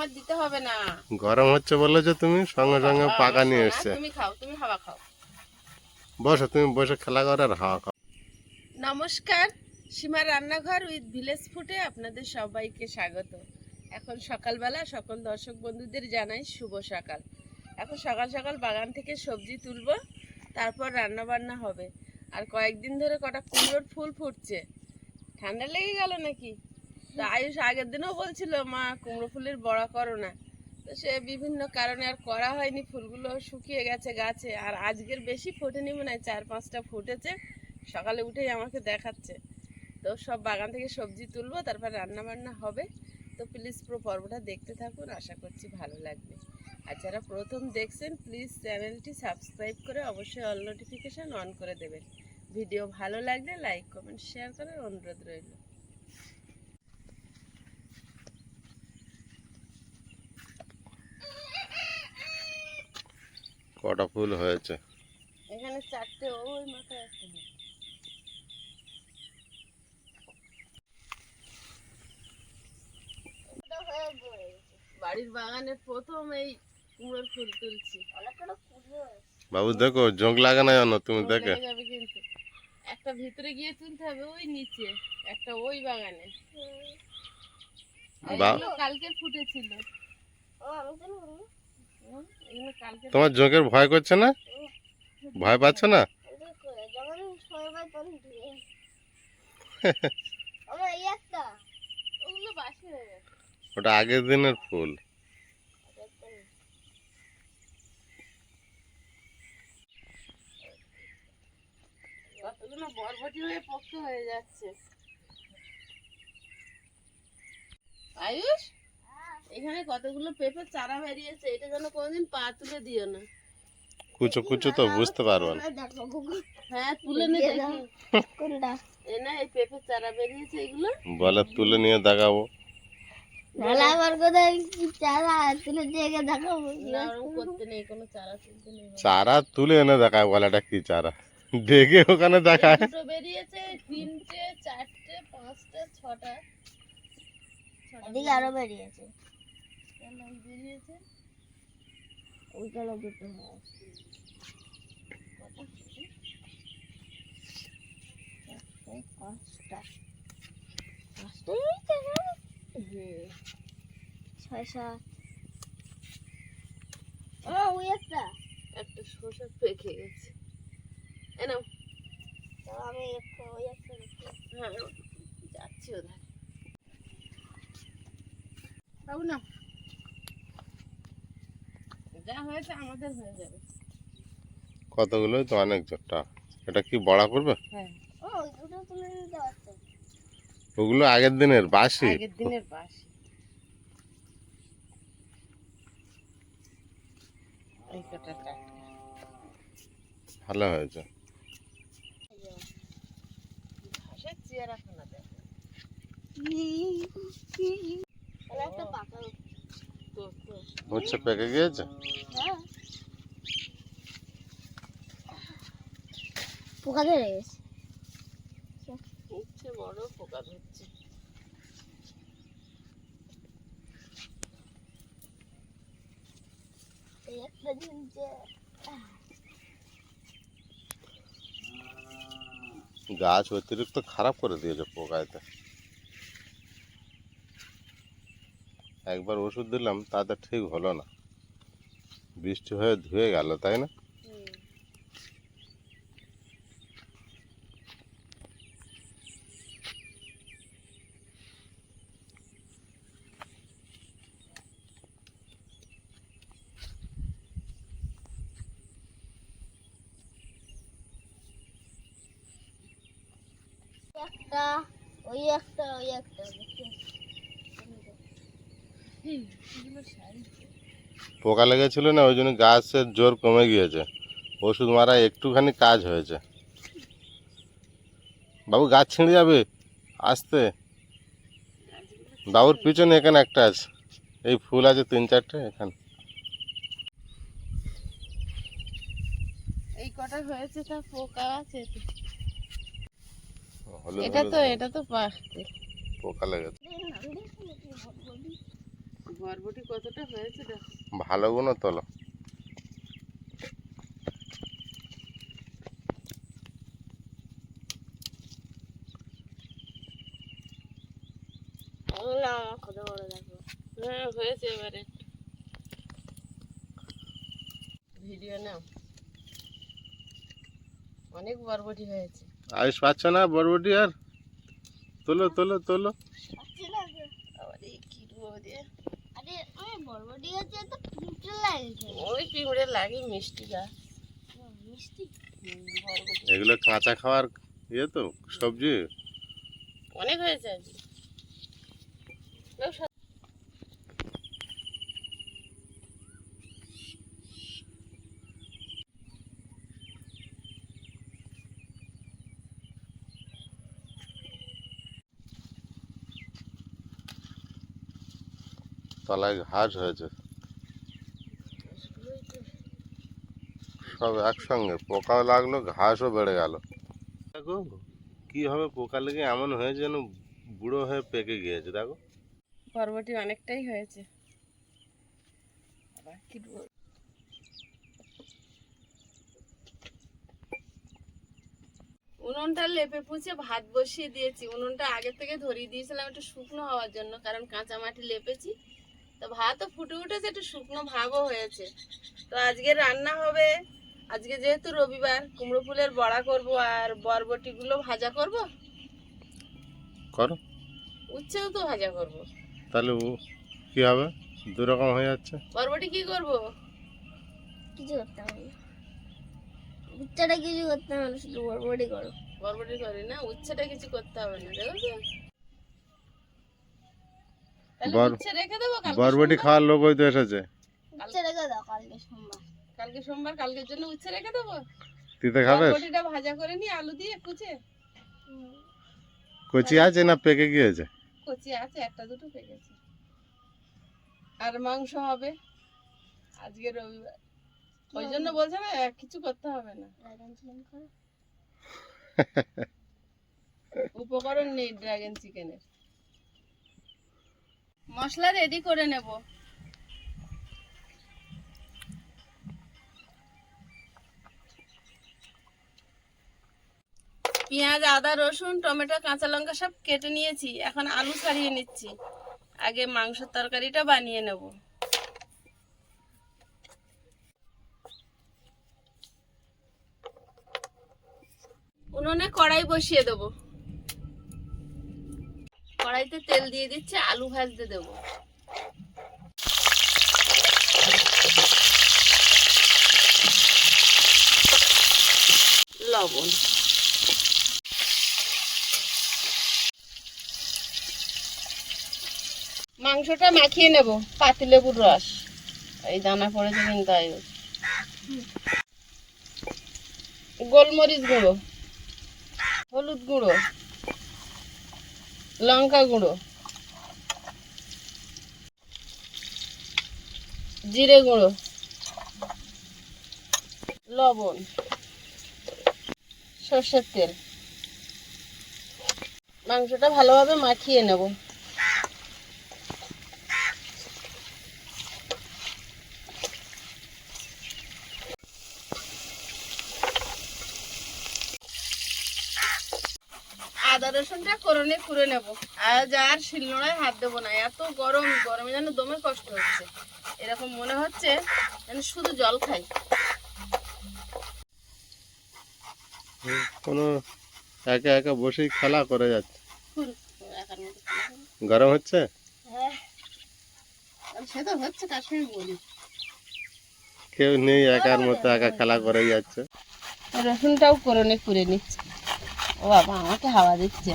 আমার দিতে হবে না। গরম হচ্ছে বলে যে তুমি সঙ্গে সঙ্গে পাকা নিয়ে এসছে। তুমি খাও তুমি হাওয়া খাও। বসো তুমি বসে খেলা করো আর হাওয়া খাও। নমস্কার সীমার রান্নাঘর উইথ ভিলেজ ফুটে আপনাদের সবাইকে স্বাগত। এখন সকালবেলা সকল দর্শক বন্ধুদের জানাই শুভ সকাল। এখন সকাল সকাল বাগান থেকে সবজি তুলবো তারপর রান্না বান্না হবে। আর কয়েকদিন ধরে কটা কুমড়োর ফুল ফুটছে। ঠান্ডা লেগে গেল নাকি? তো আয়ুষ আগের দিনও বলছিল, মা, কুমড়ো ফুলের বড়া করো না। তো সে বিভিন্ন কারণে আর করা হয়নি, ফুলগুলো শুকিয়ে গেছে গাছে। আর আজকের বেশি ফোটেনি মনে হয়, চার পাঁচটা ফুটেছে। সকালে উঠেই আমাকে দেখাচ্ছে। তো সব বাগান থেকে সবজি তুলবো, তারপর রান্না বান্না হবে। তো প্লিজ পুরো পর্বটা দেখতে থাকুন, আশা করছি ভালো লাগবে। আর যারা প্রথম দেখছেন, প্লিজ চ্যানেলটি সাবস্ক্রাইব করে অবশ্যই অল নোটিফিকেশান অন করে দেবেন। ভিডিও ভালো লাগলে লাইক, কমেন্ট, শেয়ার করার অনুরোধ রইল। কটা ফুল হয়েছে? এখানে চারটে ওই মাথায় একটা বাড়ির বাগানের প্রথম এই কুমড়োর ফুল তুলছি। বাবু দেখো জোঁক লাগে না জানো তুমি দেখে। একটা ভিতরে গিয়ে তুলতে হবে ওই নিচে একটা ওই বাগানে। কালকে ফুটেছিল। কালকে তোমার জোঁকের ভয় করছে না? ভয় পাচ্ছ না? ওটা আগের দিনের ফুল। বরবটি হয়ে হয়ে যাচ্ছে আয়ুষ? এখানে কতগুলো পেঁপে চারা বেরিয়েছে এটা যেন কোনোদিন পা তুলে দিও না। কুচো কুচো তো বুঝতে পারব না। হ্যাঁ তুলে নে দেখি। এ না এই পেঁপে চারা বেরিয়েছে এগুলো। বলে তুলে নিয়ে দেখাবো। না করতে নেই কোনো চারা তুলতে নেই। চারা তুলে এনে দেখায় বলে এটা কি চারা? দেখে ওখানে দেখায়। দুটো বেরিয়েছে তিনটে চারটে পাঁচটা ছটা। ছটা আরও বেরিয়েছে। কেন বেরিয়েছে ওইখানে পাঁচটা পাঁচটাই ছয় সাত ও ওই একটা একটা শসা পেকে গেছে এ তো আমি একটা ওই একটা। হ্যাঁ যাচ্ছি ওধারে বাবু না যা হয়েছে আমাদের হয়ে যাবে। কতগুলো? তো অনেক জোরটা এটা কি বড়া করবে হ্যাঁ। ওগুলো আগের দিনের বাসি আগের দিনের বাসি ভালো হয়েছে। ঘাসের চেয়ারাখানা দেখো তাহলে একটা পাকা তো তো হচ্ছে পেকে গিয়েছে হ্যাঁ পোকা ধরে গেছে উঠছে বড় পোকা ধরছে এই একটা ঝুলছে গাছ অতিরিক্ত খারাপ করে দিয়েছে পোকাইতে একবার ওষুধ দিলাম তাতে ঠিক হলো না। বৃষ্টি হয়ে ধুয়ে গেল, তাই না? একটা, ওই একটা ওই একটা দেখি। এই, এগুলো সারিছে। পোকা লেগেছিল না ওই জন্য গাছের জোর কমে গিয়েছে। ওষুধ মারা একটুখানি কাজ হয়েছে। বাবু গাছ ছিঁড়ে যাবে? আসতে। বাবুর পিছনে এখানে একটা আছে। এই ফুল আছে তিন চারটে এখানে। এই কটা হয়েছে তা পোকা আছে এটা তো এটা তো পোকা লেগেছে। বরবটি কতটা হয়েছে দেখো। ভালো গুলো তোলো হ্যাঁ হয়েছে এবারে। ভিডিও নাও। অনেক বরবটি হয়েছে। আয়ুষ পাচ্ছ না বরবটি আর? তোলো তোলো তোলো পাচ্ছি না তো। আবার এই কি রোদ দিয়ে আরে আমি বরবটি গাছে তো পিঁপড়ে লাগছে ওই পিঁপড়ে লাগে মিষ্টি গাছ এগুলো কাঁচা খাওয়ার ইয়ে তো সবজি? অনেক হয়েছে আজকে। তলায় ঘাস হয়েছে। সব একসঙ্গে। পোকাও লাগল ঘাসও বেড়ে গেল। দেখো কীভাবে পোকা লেগে এমন হয়েছে যেন বুড়ো হয়ে পেকে গিয়েছে দেখো। বরবটি অনেকটাই হয়েছে। আবার কি উনুনটা লেপে পুছে ভাত বসিয়ে দিয়েছি। উনুনটা আগে থেকে ধরিয়ে দিয়েছিলাম একটু শুকনো হওয়ার জন্য কারণ কাঁচা মাটি লেপেছি। তো ভাতও ফুটে উঠেছে একটু শুকনো ভাবও হয়েছে। তো আজকে রান্না হবে আজকে যেহেতু রবিবার কুমড়ো ফুলের বড়া করব আর বরবটিগুলো ভাজা করব? করো। উচ্ছেও তো ভাজা করব। তাহলে ও কী হবে? দু রকম হয়ে যাচ্ছে। বরবটি কি করব? কিছু করতে হবে না। উচ্চাটা কিছু করতে হবে শুধু বরবটি করো। বরবটি করি না উচ্ছেটা কিছু করতে হবে না দেখো তাহলে রেখে দেবো বরবটি খাওয়ার লোক হয়তো এসেছে উচ্চা রেখে দাও কালকে সোমবার কালকে সোমবার কালকের জন্য উচ্ছে রেখে দেবো। তিতে খাবে ভাজা করে নি আলু দিয়ে কুচে। কচি আছে না পেকে গিয়েছে? কচি আছে একটা দুটো পেকেছে। আর মাংস হবে আজকে রবিবার। ওই জন্য বলছে না কিছু করতে হবে না। ড্রাগন চিকেন করো? উপকরণ নেই ড্রাগন চিকেনের মশলা রেডি করে নেব। পেঁয়াজ, আদা, রসুন, টমেটো, কাঁচা লঙ্কা সব কেটে নিয়েছি। এখন আলু ছাড়িয়ে নিচ্ছি। আগে মাংসের তরকারিটা বানিয়ে নেব। উনুনে কড়াই বসিয়ে দেবো। কড়াইতে তেল দিয়ে দিচ্ছে, আলু ভাজতে দেব। লবণ। মাংসটা মাখিয়ে নেব পাতিলেবুর রস। এই দানা পড়েছে কিন্তু তাই। গোলমরিচ গুঁড়ো, হলুদ গুঁড়ো, লঙ্কা গুঁড়ো, জিরে গুঁড়ো, লবণ, সর্ষের তেল। মাংসটা ভালোভাবে মাখিয়ে নেব আদা রসুনটা করে নেব। আজ আর শিলনোড়ায় হাত দেবো না। এত গরম গরমে যেন দমে কষ্ট হচ্ছে। এরকম মনে হচ্ছে যেন শুধু জল খাই। কোনো একা একা বসেই খেলা করে যাচ্ছে। করি। গরম হচ্ছে? হ্যাঁ। আর সে তো হচ্ছে সঙ্গে বলি। কেউ নেই একার মতো একা খেলা করে যাচ্ছে। রসুনটাও করনে করে নিচ্ছে ও বাবা আমাকে হাওয়া দিচ্ছে।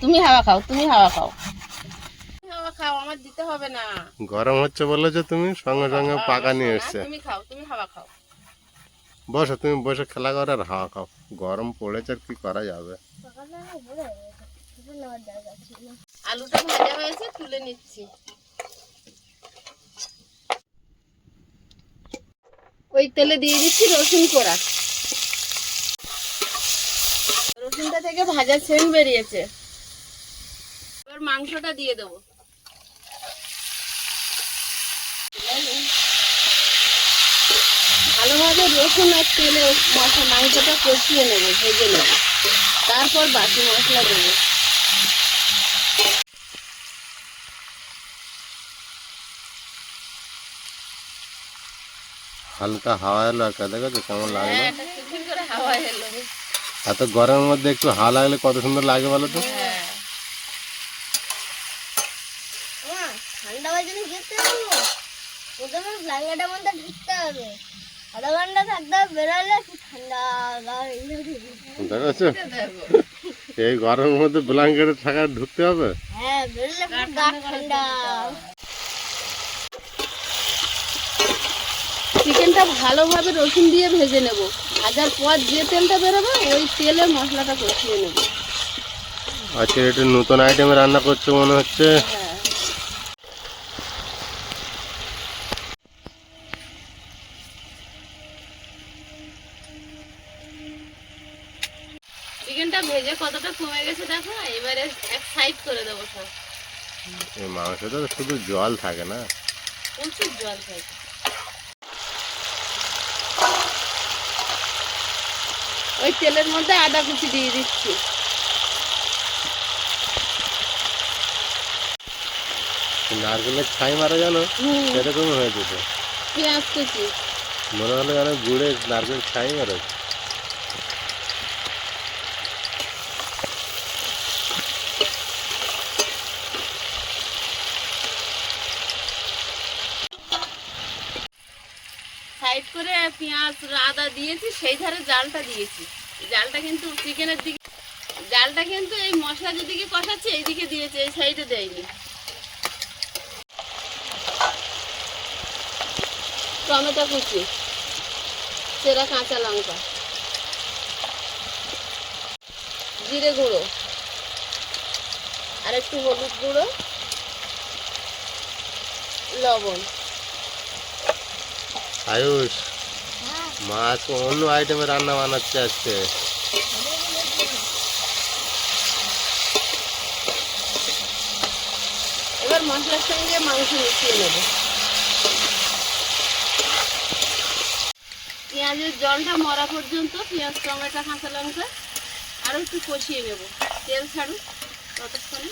তুমি হাওয়া খাও তুমি হাওয়া খাও। হাওয়া খাও আমার দিতে হবে না। গরম হচ্ছে বলেছ তুমি সঙ্গে সঙ্গে পাকা নিয়ে এসছে। তুমি খাও তুমি হাওয়া খাও। বসো তুমি বসে খেলা করো আর হাওয়া খাও। গরম পড়েছে আর কি করা যাবে। আলুটা ভাজা হয়েছে তুলে নিচ্ছি। ওই তেলে দিয়ে দিচ্ছি রসুন কোড়া। রসুনটা থেকে ভাজা সেন বেরিয়েছে। মাংসটা দিয়ে দেবো। ভালোভাবে রসুন আর তেলে মশলা মাংসটা কষিয়ে নেব ভেজে নেব। তারপর বাকি মশলা দেবো। হালকা হাওয়া এলো আর একটা দেখেছ কেমন হ্যাঁ, লাগল? এত গরমের মধ্যে একটু হাওয়া লাগলে কত সুন্দর লাগে বলো তো? হ্যাঁ। প্রথমে মধ্যে ঢুকতে হবে। আধা ঘণ্টা থাকতে হবে বেরোলে কি ঠান্ডা দেখো এই গরমের মধ্যে ব্ল্যাঙ্কেটে থাকা ঢুকতে হবে? হ্যাঁ বেরোলে ঠান্ডা। চিকেনটা ভালোভাবে রসুন দিয়ে ভেজে নেব। ভাজার পর যে তেলটা বেরোবে ওই তেলে মশলাটা কষিয়ে নেব। আজকে একটু নতুন আইটেমে রান্না করছে মনে হচ্ছে। ভেজে কতটা কমে গেছে দেখো এবারে এক সাইড করে দেবো সব। এই তো শুধু জল থাকে না। প্রচুর জল খাই ওই তেলের মধ্যে আদা কুচি দিয়ে দিচ্ছি। নারকেলের ছাই মারা জানো সেরকম হয়েছে তো পেঁয়াজ কুচি। মনে হলো যেন গুড়ে নারকেল ছাই মারে সাইড করে পেঁয়াজ, আদা দিয়েছি, সেই ধারে জালটা দিয়েছি। জালটা কিন্তু চিকেনের দিকে জালটা কিন্তু এই মশলা যেদিকে কষাচ্ছে এইদিকে দিয়েছে, এই সাইডে দেয়নি। টমেটো কুচি সেরা কাঁচা লঙ্কা, জিরে গুঁড়ো, আর একটু হলুদ গুঁড়ো, লবণ। আয়ুষ, মাছ অন্য আইটেমে রান্না বানাচ্ছে আজকে। এবার মশলার সঙ্গে মাংস মিশিয়ে নেব। পেঁয়াজের জলটা মরা পর্যন্ত, পেঁয়াজ, টমেটো, কাঁচা লঙ্কা আরও একটু কষিয়ে নেব। তেল ছাড়ুক ততক্ষণে।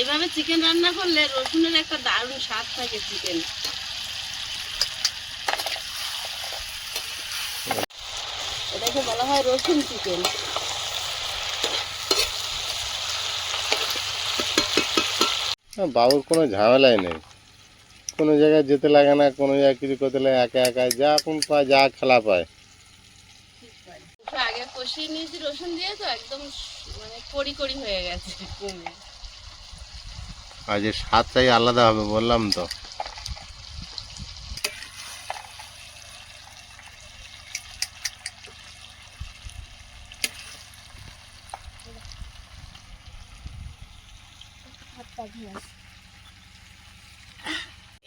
এভাবে চিকেন রান্না করলে রসুনের একটা দারুণ স্বাদ থাকে চিকেন এটাকে বলা হয় রসুন চিকেন বাবুর কোনো ঝামেলাই নেই। কোনো জায়গায় যেতে লাগে না কোনো জায়গায় কিছু করতে লাগে একা একা যা কোন পায় যা খেলা পায়। আগে কষিয়ে নিয়েছি রসুন দিয়ে তো একদম মানে কড়ি কড়ি হয়ে গেছে। কমে আজ এর স্বাদটাই আলাদা হবে, বললাম তো।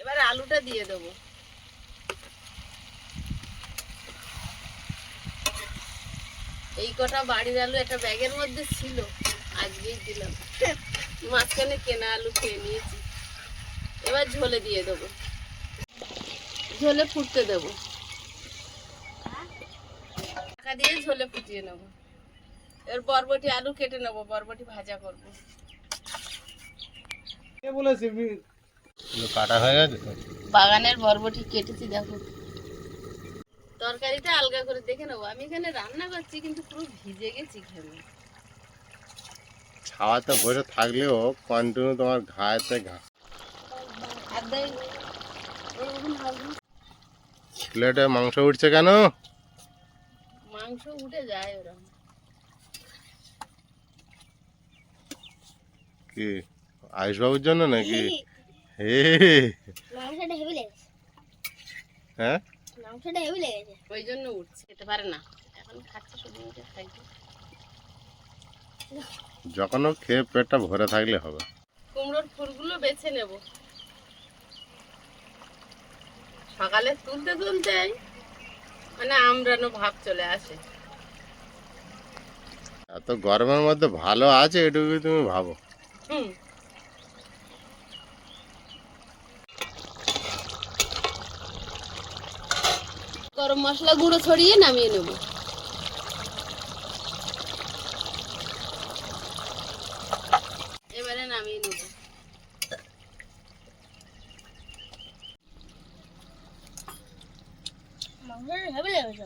এবার আলুটা দিয়ে দেবো। এই কটা বাড়ির আলু একটা ব্যাগের মধ্যে ছিল, আজকেই দিলাম। মাঝখানে কেনা আলু খেয়ে নিয়েছি। এবার ঝোলে দিয়ে দেবো। ঝোলে ফুটতে দেবো। টাকা দিয়ে ঝোলে ফুটিয়ে নেব। এবার বরবটি আলু কেটে নেব বরবটি ভাজা করব। এগুলো কাটা হয়ে গেছে? বাগানের বরবটি কেটেছি দেখো। তরকারিটা আলগা করে দেখে নেব। আমি এখানে রান্না করছি কিন্তু পুরো ভিজে গেছি ঘেমে ছাওয়াতে বসে থাকলেও কন্টিনিউ তোমার ঘায়েতে ঘা। প্লেটে মাংস উঠছে কেন? মাংস উঠে যায় ওরকম কি আয়ুষবাবুর জন্য নাকি? হে হ্যাঁ? মাংসটা হেভি লেগেছে। ওই জন্য উঠছে খেতে পারে না। এখন খাচ্ছে শুধু যখন খেয়ে পেটটা ভরে থাকলে হবে। কুমড়োর ফুলগুলো বেছে নেব। সকালে তুলতে তুলতে মানে আমরানো ভাব চলে আসে। এত গরমের মধ্যে ভালো আছে এটুকু তুমি ভাবো। হুম। গরম মশলা গুঁড়ো ছড়িয়ে নামিয়ে নেব। হেভি লেগেছে।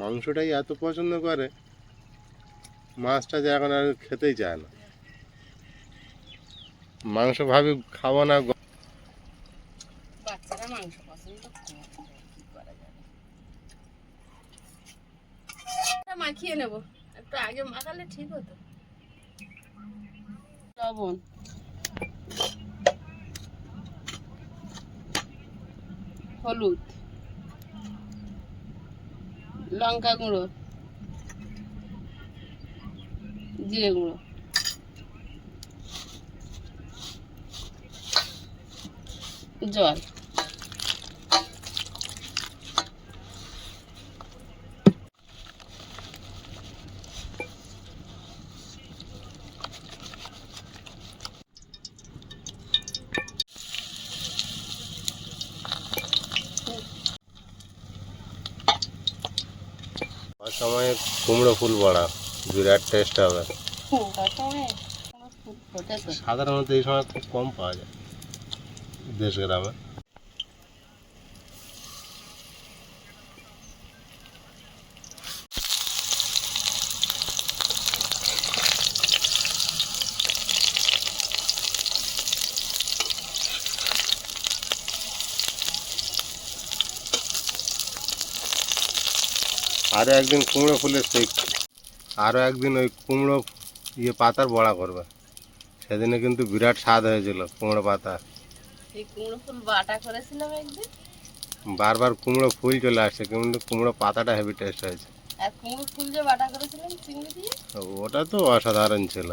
মাংসটাই এত পছন্দ করে মাছটা যে এখন আর খেতেই চায় না। মাংস ভাবি খাব না বাচ্চারা মাংস পছন্দ মাখিয়ে নেব একটু আগে মাখালে ঠিক হতো লবণ হলুদ লঙ্কা গুঁড়ো জিরে গুঁড়ো। জল সময়ে কুমড়ো ফুল বড়া বিরাট টেস্ট হবে। সাধারণত এই সময় খুব কম পাওয়া যায় দেশ গ্রামে। আরও একদিন কুমড়ো ফুলের সেই আরও একদিন ওই কুমড়ো ইয়ে পাতার বড়া করবে। সেদিনে কিন্তু বিরাট স্বাদ হয়েছিল কুমড়ো পাতা। কুমড়ো ফুল বাটা করেছিলাম একদিন। বারবার কুমড়ো ফুল চলে আসছে কিন্তু কুমড়ো পাতাটা হেভি টেস্ট হয়েছে। আর কুমড়ো ফুল যে বাটা করেছিলাম চিংড়ি দিয়ে? ওটা তো অসাধারণ ছিল।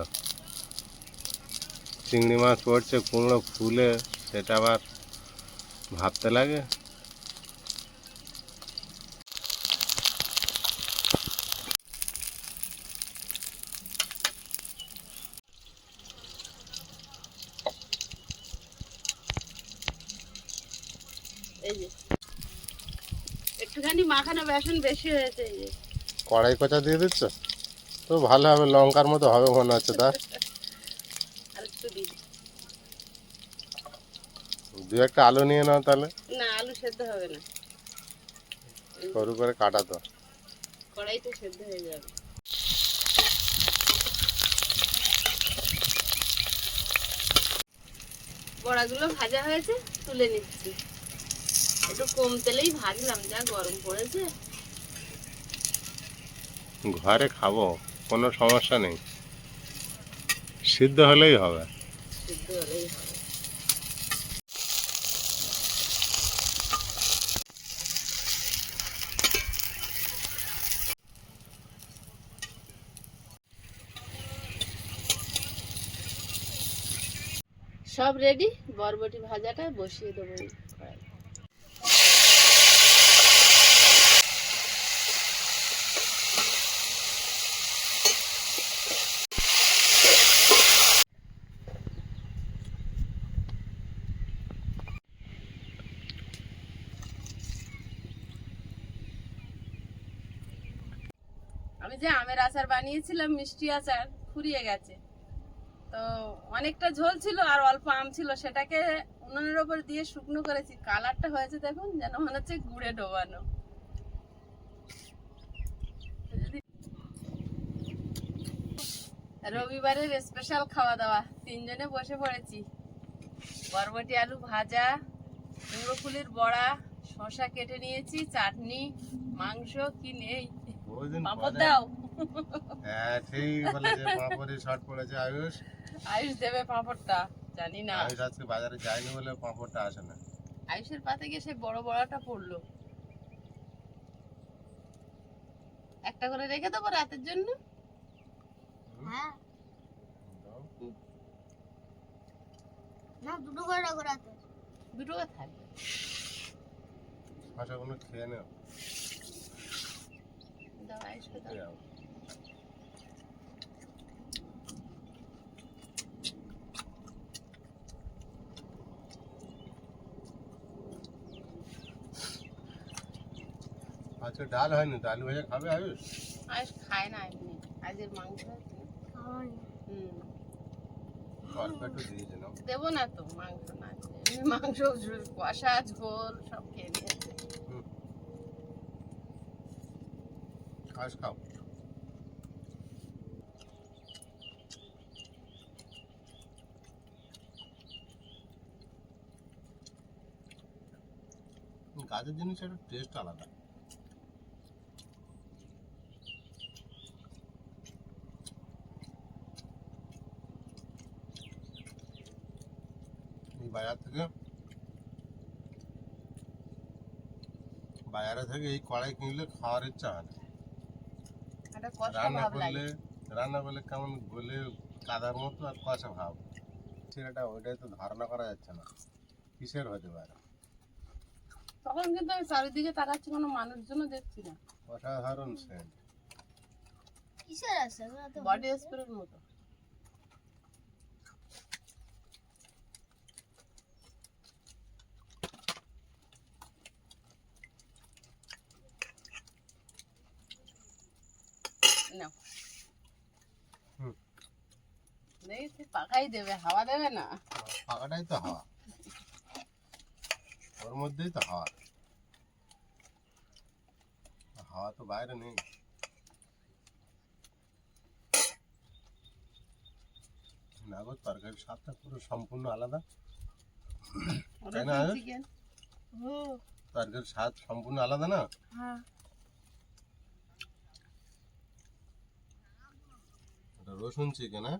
চিংড়ি মাছ পড়ছে কুমড়ো ফুলে সেটা আবার ভাবতে লাগে এই যে একটুখানি মাখানো বেসন বেশি হয়েছে কড়াই কচা দিয়ে দিচ্ছ? তো ভালো হবে লঙ্কার মতো হবে মনে হচ্ছে তা দু একটা আলু নিয়ে নাও তাহলে। না আলু সেদ্ধ হবে না। সরু করে কাটা তো। কড়াইতে সেদ্ধ হয়ে যাবে। বড়াগুলো ভাজা হয়েছে তুলে নিচ্ছি। একটু কম তেলেই ভাজলাম যা গরম পড়েছে। ঘরে খাব কোনো সমস্যা নেই। সিদ্ধ হলেই হবে। সিদ্ধ হলেই হবে। সব রেডি বরবটি ভাজাটা বসিয়ে দেবো। যে আমের আচার বানিয়েছিলাম, মিষ্টি আচার, ফুরিয়ে গেছে। তো অনেকটা ঝোল ছিল আর অল্প আম ছিল। সেটাকে উনুনের ওপর দিয়ে শুকনো করেছি। কালারটা হয়েছে দেখুন, যেন মনে হচ্ছে গুড়ে ডোবানো। রবিবারের স্পেশাল খাওয়া দাওয়া তিনজনে বসে পড়েছি। বরবটি আলু ভাজা, কুমড়ো ফুলের বড়া শশা কেটে নিয়েছি, চাটনি, মাংস, কি নেই? পাঁপড় দাও। হ্যাঁ ঠিক বলেছে পাঁপড়ে শর্ট পড়েছে আয়ুষ। আয়ুষ দেবে পাঁপড়টা জানি না। আয়ুষ আজকে বাজারে যায়নি বলে পাঁপড়টা আসে না। আয়ুষের পাতে গিয়ে সেই বড় বড়টা পড়ল। একটা করে রেখে দেবো রাতের জন্য? হ্যাঁ। না দুটো করে রাখো রাতে। দুটো করে থাকবে। শশাগুলো খেয়ে নেও। দাও আয়েশকে দাও আচ্ছা ডাল হয়নি ডাল ভেজে খাবে আয়ুষ? আয়ুষ খায় না এমনি। আজের মাংস দেবো না তো মাংস না মাংস কষা ঝোল সব খেয়ে আয়ুষ খাও। গাছের জিনিস একটা টেস্ট আলাদা। বাজার থেকে, বাজারে থেকে এই কড়াই কিনলে খাওয়ার ইচ্ছা হয় না। রান্না করলে রান্না করলে কেমন গলে কাদার মতো আর কষা ভাব। ছেলেটা ওইটাই তো ধারণা করা যাচ্ছে না। কিসের হতে পারে? তখন কিন্তু আমি চারিদিকে তাকাচ্ছি কোনো মানুষজনও দেখছি না। অসাধারণ সেন্ট কিসের আছে? বডি স্প্রের মতো নাও হুম। দেখি পাকাই দেবে হাওয়া দেবে না। ফাঁকাটাই তো হাওয়া। ওর মধ্যেই তো হাওয়া। হাওয়া তো বাইরে নেই। না গো তরকারির স্বাদটা পুরো সম্পূর্ণ আলাদা। ওটা না? তরকারির স্বাদ সম্পূর্ণ আলাদা না? হ্যাঁ। রসুন চিকেন হ্যাঁ?